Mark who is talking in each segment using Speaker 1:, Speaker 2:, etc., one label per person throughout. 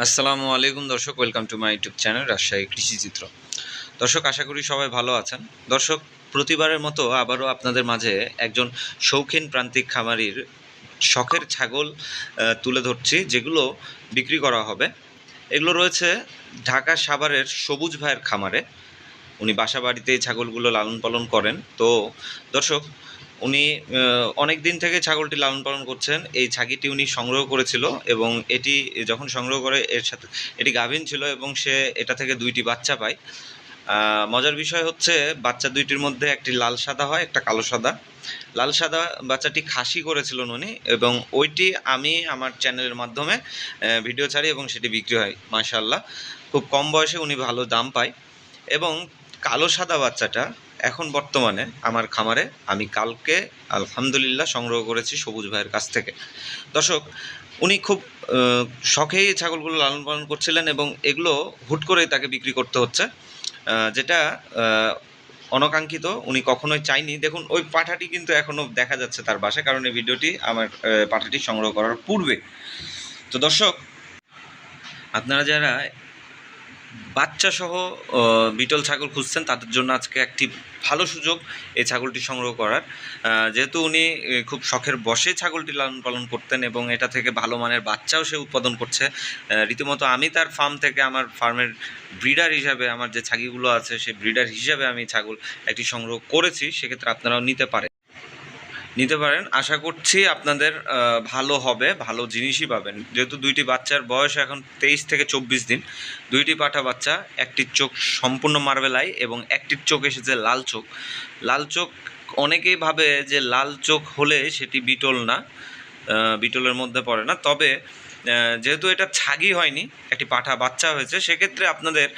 Speaker 1: আসসালামু আলাইকুম দর্শক, welcome to my YouTube channel Rajshahi Krishichitra দর্শক, আশা করি সবাই ভালো আছেন। দর্শক, প্রতিবারের মতো আবারও আপনাদের মাঝে একজন শৌখিন প্রান্তিক খামারির শখের ছাগল তুলে ধরছি, যেগুলো বিক্রি করা হবে। এগুলো রয়েছে ঢাকা সাভারের সবুজ ভাইয়ের খামারে। উনি বাসা বাড়িতে ছাগলগুলো লালন পালন করেন। তো দর্শক উনি অনেক দিন থেকে ছাগলটি লালন পালন করছেন। এই ছাগিটি উনি সংগ্রহ করেছিল এবং এটি যখন সংগ্রহ করে, এর সাথে, এটি গাভীন ছিল এবং সে এটা থেকে দুইটি বাচ্চা পায়। মজার বিষয় হচ্ছে, বাচ্চা দুইটির মধ্যে একটি লাল সাদা হয়, একটা কালো সাদা। লাল সাদা বাচ্চাটি খাসি করেছিলেন উনি এবং ওইটি আমি আমার চ্যানেলের মাধ্যমে ভিডিও ছাড়ি এবং সেটি বিক্রি হয় মাশাল্লাহ খুব কম বয়সে উনি ভালো দাম পায় এবং কালো সাদা বাচ্চাটা এখন বর্তমানে আমার খামারে আমি কালকে আলহামদুলিল্লাহ সংগ্রহ করেছি সবুজ ভাইয়ের কাছ থেকে। দর্শক, উনি খুব শখেই ছাগলগুলো লালন পালন করছিলেন এবং এগুলো হুট করেই তাকে বিক্রি করতে হচ্ছে যেটা অনাকাঙ্ক্ষিত, উনি কখনোই চাইনি। দেখুন, ওই পাঠাটি কিন্তু এখনও দেখা যাচ্ছে তার বাসায়, কারণ এই ভিডিওটি আমার পাঠাটি সংগ্রহ করার পূর্বে। তো দর্শক, আপনারা যারা বাচ্চা সহ বিটল ছাগল খুঁজছেন, তাদের জন্য আজকে একটি ভালো সুযোগ এই ছাগলটি সংগ্রহ করার। যেহেতু উনি খুব শখের বসে ছাগলটি লালন পালন করতেন এবং এটা থেকে ভালো মানের বাচ্চাও সে উৎপাদন করছে রীতিমতো আমি তার ফার্ম থেকে আমার ফার্মের ব্রিডার হিসাবে, আমার যে ছাগিগুলো আছে সেই ব্রিডার হিসাবে আমি ছাগল একটি সংগ্রহ করেছি, সেক্ষেত্রে আপনারাও নিতে পারেন। নিতে পারেন। আশা করছি আপনাদের ভালো হবে, ভালো জিনিসই পাবেন। যেহেতু দুইটি বাচ্চার বয়স এখন তেইশ থেকে চব্বিশ দিন, দুইটি পাঠা বাচ্চা একটির চোখ সম্পূর্ণ মার্বেল আই এবং একটির চোখ এসেছে লাল চোখ। লাল চোখ অনেকেই ভাবে যে লাল চোখ হলে সেটি বিটল না বিটলের মধ্যে পড়ে না। তবে যেহেতু এটা ছাগি হয়নি, একটি পাঠা বাচ্চা হয়েছে, সেক্ষেত্রে আপনাদের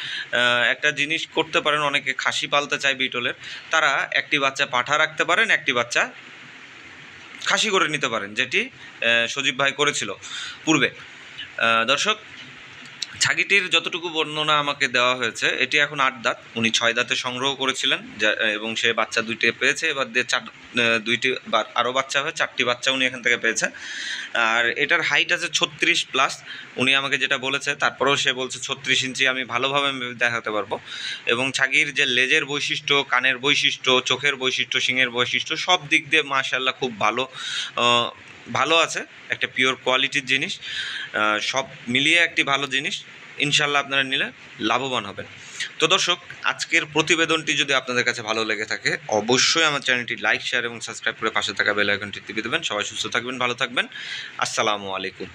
Speaker 1: একটা জিনিস করতে পারেন। অনেকে খাসি পালতে চায় বিটলের। তারা একটি বাচ্চা পাঠা রাখতে পারেন, একটি বাচ্চা খাসি করে নিতে পারেন যেটি সজীব ভাই করেছিল পূর্বে। দর্শক ছাগিটির যতটুকু বর্ণনা আমাকে দেওয়া হয়েছে, এটি এখন আট দাঁত। উনি ছয় দাঁতে সংগ্রহ করেছিলেন এবং সে বাচ্চা দুইটি পেয়েছে, এবার দিয়ে চার দুইটি আরও বাচ্চা হয়ে চারটি বাচ্চা উনি এখান থেকে পেয়েছে। আর এটার হাইট আছে ছত্রিশ প্লাস উনি আমাকে যেটা বলেছে, তারপরেও সে বলছে ছত্রিশ ইঞ্চি আমি ভালোভাবে দেখাতে পারব। এবং ছাগির যে লেজের বৈশিষ্ট্য, কানের বৈশিষ্ট্য, চোখের বৈশিষ্ট্য, শিঙের বৈশিষ্ট্য, সব দিক দিয়ে মাশাল্লাহ খুব ভালো ভালো আছে, একটা পিওর কোয়ালিটির জিনিস সব মিলিয়ে একটি ভালো জিনিস ইনশাল্লাহ আপনারা নিলে লাভবান হবেন। তো দর্শক, আজকের প্রতিবেদনটি যদি আপনাদের কাছে ভালো লেগে থাকে, অবশ্যই আমার চ্যানেলটি লাইক, শেয়ার এবং সাবস্ক্রাইব করে পাশে থাকা বেল আইকনটি টিপে দেবেন। সবাই সুস্থ থাকবেন, ভালো থাকবেন। আসসালামু আলাইকুম।